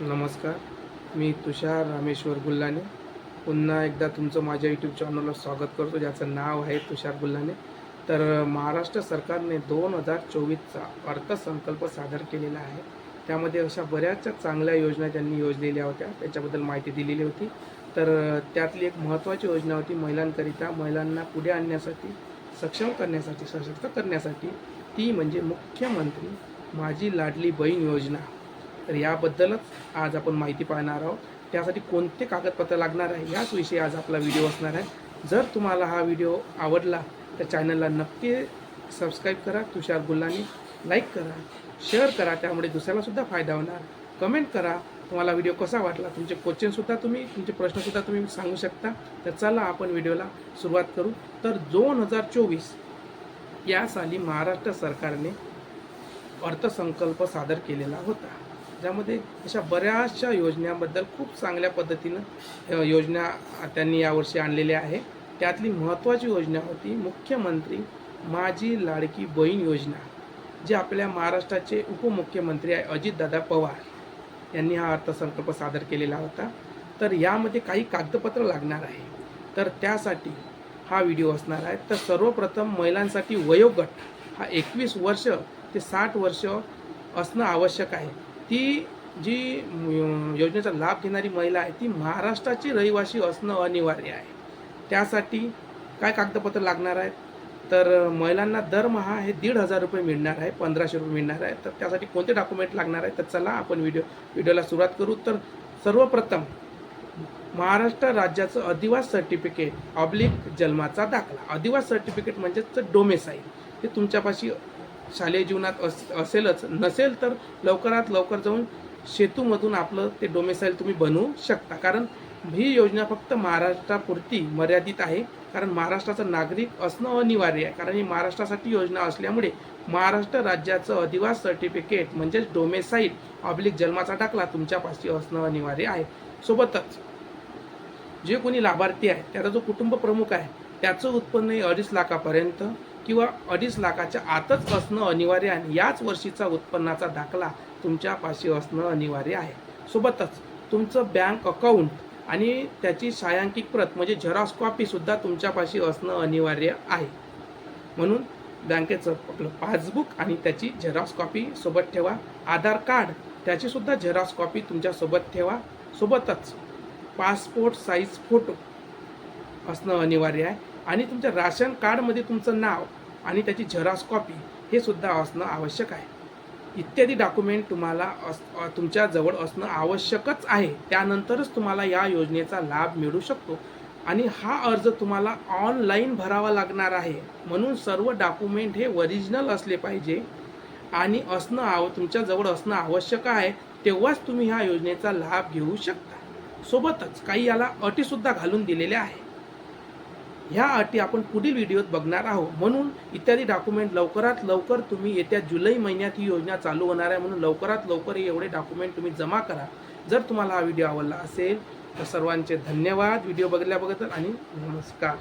नमस्कार. मी तुषार रामेश्वर गुल्लाने. पुन्हा एकदा तुमचं माझ्या यूट्यूब चॅनलला स्वागत करतो ज्याचं नाव आहे तुषार गुल्लाने. तर महाराष्ट्र सरकारने दोन हजार चोवीसचा अर्थसंकल्प सादर केलेला आहे. त्यामध्ये अशा बऱ्याचशा चांगल्या योजना त्यांनी योजलेल्या होत्या. त्याच्याबद्दल माहिती दिलेली होती. तर त्यातली एक महत्त्वाची योजना होती महिलांकरिता. महिलांना पुढे आणण्यासाठी सक्षम करण्यासाठी सशक्त करण्यासाठी ती म्हणजे मुख्यमंत्री माझी लाडली बहीण योजना. तर याबद्दलच आज आपण माहिती पाहणार आहोत. त्यासाठी कोणते कागदपत्र लागणार आहे याच विषयी आज आपला व्हिडिओ असणार आहे. जर तुम्हाला हा व्हिडिओ आवडला तर चॅनलला नक्की सबस्क्राईब करा तुषार गुल्लानी. लाईक करा शेअर करा त्यामुळे दुसऱ्यालासुद्धा फायदा होणार. कमेंट करा तुम्हाला व्हिडिओ कसा वाटला तुमचे क्वेश्चनसुद्धा तुम्ही तुमचे प्रश्नसुद्धा तुम्ही सांगू शकता. तर चला आपण व्हिडिओला सुरुवात करू. तर दोन हजार चोवीस या साली महाराष्ट्र सरकारने अर्थसंकल्प सादर केलेला होता. ज्यामध्ये अशा बऱ्याचशा योजनांबद्दल खूप चांगल्या पद्धतीनं योजना त्यांनी यावर्षी आणलेल्या आहे. त्यातली महत्त्वाची योजना होती मुख्यमंत्री माझी लाडकी बहीण योजना जे आपल्या महाराष्ट्राचे उपमुख्यमंत्री आहे अजितदादा पवार यांनी हा अर्थसंकल्प सादर केलेला होता. तर यामध्ये काही कागदपत्र लागणार आहे. तर त्यासाठी हा व्हिडिओ असणार आहे. तर सर्वप्रथम महिलांसाठी वयोगट हा एकवीस वर्ष ते साठ वर्ष असणं आवश्यक आहे. ती जी योजनेचा लाभ घेणारी महिला आहे ती महाराष्ट्राची रहिवासी असणं अनिवार्य आहे. त्यासाठी काय कागदपत्र लागणार आहेत? तर महिलांना दरमहा हे दीड हजार रुपये मिळणार आहे पंधराशे रुपये मिळणार आहे. तर त्यासाठी कोणते डॉक्युमेंट लागणार आहे तर चला आपण व्हिडिओ व्हिडिओला सुरुवात करू. तर सर्वप्रथम महाराष्ट्र राज्याचं अधिवास सर्टिफिकेट ऑब्लिक जन्माचा दाखला. अधिवास सर्टिफिकेट म्हणजेच डोमेसाईल. ते तुमच्यापाशी शालेय जीवनात अस असेलच. नसेल तर लवकरात लवकर जाऊन सेतूमधून आपलं ते डोमेसाईल तुम्ही बनवू शकता. कारण ही योजना फक्त महाराष्ट्रापुरती मर्यादित आहे. कारण महाराष्ट्राचा नागरिक असणं अनिवार्य आहे. कारण ही महाराष्ट्रासाठी योजना असल्यामुळे महाराष्ट्र राज्याचं अधिवास सर्टिफिकेट म्हणजेच डोमेसाईल ऑब्लिक जन्माचा दाखला तुमच्यापाशी असणं अनिवार्य आहे. सोबतच जे कोणी लाभार्थी आहे त्याचा जो कुटुंब प्रमुख आहे त्याचं उत्पन्न हे अडीच लाखापर्यंत किंवा अडीच लाखाच्या आतच असणं अनिवार्य आहे याच वर्षीचा उत्पन्नाचा दाखला तुमच्यापाशी असणं अनिवार्य आहे. सोबतच तुमचं बँक अकाउंट आणि त्याची छायांकित प्रत म्हणजे झेरॉक्स कॉपीसुद्धा तुमच्यापाशी असणं अनिवार्य आहे. म्हणून बँकेचं आपलं पासबुक आणि त्याची झेरॉक्स कॉपी सोबत ठेवा. आधार कार्ड त्याचीसुद्धा झेरॉक्स कॉपी तुमच्यासोबत ठेवा. सोबतच पासपोर्ट साईज फोटो असणं अनिवार्य आहे. आणि तुमच्या राशन कार्डमध्ये तुमचं नाव आणि त्याची झेरॉक्स कॉपी हे सुद्धा असणं आवश्यक आहे. इत्यादी डॉक्युमेंट तुम्हाला अस तुमच्याजवळ तुमच्या जवळ असणं आवश्यकच आहे. त्यानंतरच तुम्हाला या योजनेचा लाभ मिळू शकतो. आणि हा अर्ज तुम्हाला ऑनलाईन भरावा लागणार आहे. म्हणून सर्व डॉक्युमेंट हे ओरिजिनल असले पाहिजे. आणि असणं आव तुमच्याजवळ असणं आवश्यक आहे तेव्हाच तुम्ही ह्या योजनेचा लाभ घेऊ शकता. सोबतच काही याला अटीसुद्धा घालून दिलेल्या आहे ह्या अटी आपण पुढील व्हिडिओत बघणार आहोत. म्हणून इत्यादी डॉक्युमेंट लवकरात लवकर तुम्ही येत्या जुलै महिन्यात ही योजना चालू होणार आहे. म्हणून लवकरात लवकर हे एवढे डॉक्युमेंट तुम्ही जमा करा. जर तुम्हाला हा व्हिडिओ आवडला असेल तर सर्वांचे धन्यवाद. व्हिडिओ बघितल्याबद्दल आणि नमस्कार.